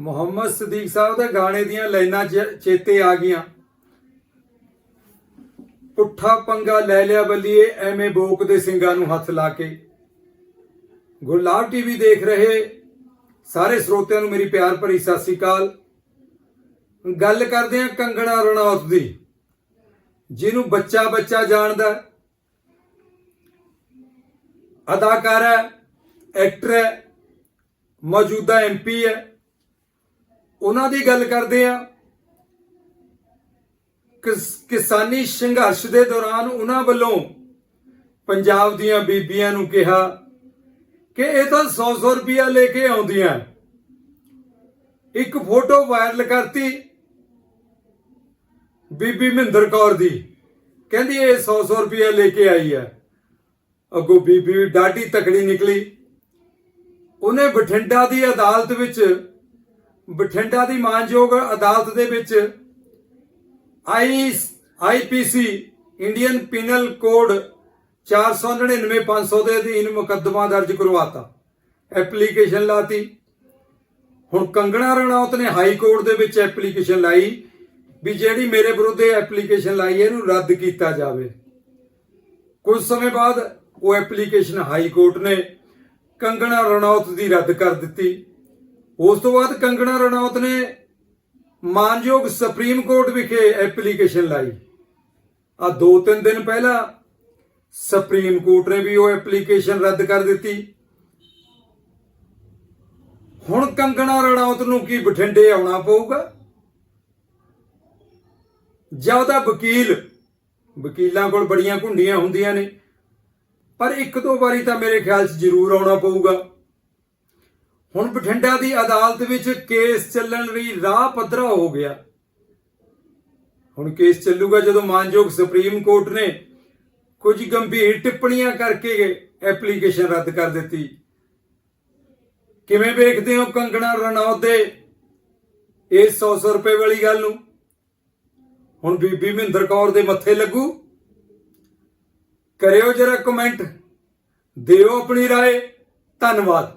ਮੁਹੰਮਦ ਸਦੀਕ ਸਾਹਿਬ ਦੇ ਗਾਣੇ ਦੀਆਂ ਲਾਈਨਾਂ ਚੇਤੇ ਆ ਗਈਆਂ। ਪੁੱਠਾ ਪੰਗਾ ਲੈ ਲਿਆ ਬੱਲੀਏ, ਐਵੇਂ ਬੋਕ ਦੇ ਸਿੰਘਾਂ ਨੂੰ ਹੱਥ ਲਾ ਕੇ। ਗੁਰਲਾਬ ਟੀਵੀ ਦੇਖ ਰਹੇ ਸਾਰੇ ਸਰੋਤਿਆਂ ਨੂੰ ਮੇਰੀ ਪਿਆਰ ਭਰੀ ਸਤਿ ਸ੍ਰੀ ਅਕਾਲ। ਗੱਲ ਕਰਦੇ ਹਾਂ ਕੰਗਣਾ ਰਣੌਤ ਦੀ, ਜਿਹਨੂੰ ਬੱਚਾ ਬੱਚਾ ਜਾਣਦਾ ਅਦਾਕਾਰ ਹੈ ਐਕਟਰ ਹੈ, ਮੌਜੂਦਾ ਐਮਪੀ ਹੈ। ਉਹਨਾਂ ਦੀ ਗੱਲ ਕਰਦੇ ਆ। ਕਿਸਾਨੀ ਸੰਘਰਸ਼ ਦੇ ਦੌਰਾਨ ਉਹਨਾਂ ਵੱਲੋਂ ਪੰਜਾਬ ਦੀਆਂ ਬੀਬੀਆਂ ਨੂੰ ਕਿਹਾ ਕਿ ਇਹ ਤਾਂ 100-100 ਰੁਪਿਆ ਲੈ ਕੇ ਆਉਂਦੀਆਂ। ਇੱਕ ਫੋਟੋ ਵਾਇਰਲ ਕਰਤੀ ਬੀਬੀ ਮਹਿੰਦਰ ਕੌਰ ਦੀ। ਕਹਿੰਦੀ ਇਹ 100-100 ਰੁਪਿਆ ਲੈ ਕੇ ਆਈ ਹੈ ਅੱਗੋਂ ਬੀਬੀ ਡਾਢੀ ਤਕੜੀ ਨਿਕਲੀ। ਉਹਨੇ ਬਠਿੰਡਾ ਦੀ ਅਦਾਲਤ ਵਿੱਚ ਬਠਿੰਡਾ ਦੀ ਮਾਨਯੋਗ ਅਦਾਲਤ ਦੇ ਵਿੱਚ ਆਈ ਆਈਪੀਸੀ ਇੰਡੀਅਨ ਪੀਨਲ ਕੋਡ 499 500 ਦੇ ਅਧੀਨ ਮੁਕੱਦਮਾ ਦਰਜ ਕਰਵਾਤਾ। ਐਪਲੀਕੇਸ਼ਨ ਲਾਤੀ। ਹੁਣ ਕੰਗਣਾ ਰਣੌਤ ਨੇ ਹਾਈ ਕੋਰਟ ਦੇ ਵਿੱਚ ਐਪਲੀਕੇਸ਼ਨ ਲਾਈ ਵੀ ਜਿਹੜੀ ਮੇਰੇ ਵਿਰੁੱਧ ਇਹ ਐਪਲੀਕੇਸ਼ਨ ਲਾਈ ਹੈ, ਇਹਨੂੰ ਰੱਦ ਕੀਤਾ ਜਾਵੇ। ਕੁਝ ਸਮੇਂ ਬਾਅਦ ਉਹ ਐਪਲੀਕੇਸ਼ਨ ਹਾਈ ਕੋਰਟ ਨੇ ਕੰਗਣਾ ਰਣੌਤ ਦੀ ਰੱਦ ਕਰ ਦਿੱਤੀ। ਉਸ ਤੋਂ ਬਾਅਦ ਕੰਗਣਾ ਰਣੌਤ ਨੇ ਮਾਨਯੋਗ ਸੁਪਰੀਮ ਕੋਰਟ ਵਿਖੇ ਐਪਲੀਕੇਸ਼ਨ ਲਾਈ। ਆ ਦੋ ਤਿੰਨ ਦਿਨ ਪਹਿਲਾਂ ਸੁਪਰੀਮ ਕੋਰਟ ਨੇ ਵੀ ਉਹ ਐਪਲੀਕੇਸ਼ਨ ਰੱਦ ਕਰ ਦਿੱਤੀ। ਹੁਣ ਕੰਗਣਾ ਰਣੌਤ ਨੂੰ ਕੀ ਬਠਿੰਡੇ ਆਉਣਾ ਪਊਗਾ? ਜਾਂ ਉਹਦਾ ਵਕੀਲ, ਵਕੀਲਾਂ ਕੋਲ ਬੜੀਆਂ ਘੁੰਡੀਆਂ ਹੁੰਦੀਆਂ ਨੇ, ਪਰ ਇੱਕ ਦੋ ਵਾਰੀ ਤਾਂ ਮੇਰੇ ਖਿਆਲ 'ਚ ਜ਼ਰੂਰ ਆਉਣਾ ਪਊਗਾ। ਹੁਣ ਬਠਿੰਡਾ ਦੀ ਅਦਾਲਤ ਵਿੱਚ ਕੇਸ ਚੱਲਣ ਲਈ ਰਾਹ ਪੱਧਰਾ ਹੋ ਗਿਆ ਹੁਣ ਕੇਸ ਚੱਲੂਗਾ ਜਦੋਂ ਮਾਨਯੋਗ ਸੁਪਰੀਮ ਕੋਰਟ ਨੇ ਕੁਝ ਗੰਭੀਰ ਟਿੱਪਣੀਆਂ ਕਰਕੇ ਐਪਲੀਕੇਸ਼ਨ ਰੱਦ ਕਰ ਦਿੱਤੀ ਕਿਵੇਂ ਵੇਖਦੇ ਹੋ ਕੰਗਣਾ ਰਣੌਤ ਦੇ ਇਸ 100 ਰੁਪਏ ਵਾਲੀ ਗੱਲ ਨੂੰ ਹੁਣ ਬੀਬੀ ਮਹਿੰਦਰ ਕੌਰ ਦੇ ਮੱਥੇ ਲੱਗੂ ਕਰਿਓ ਜਰਾ ਕਮੈਂਟ ਦਿਓ ਆਪਣੀ رائے ਧੰਨਵਾਦ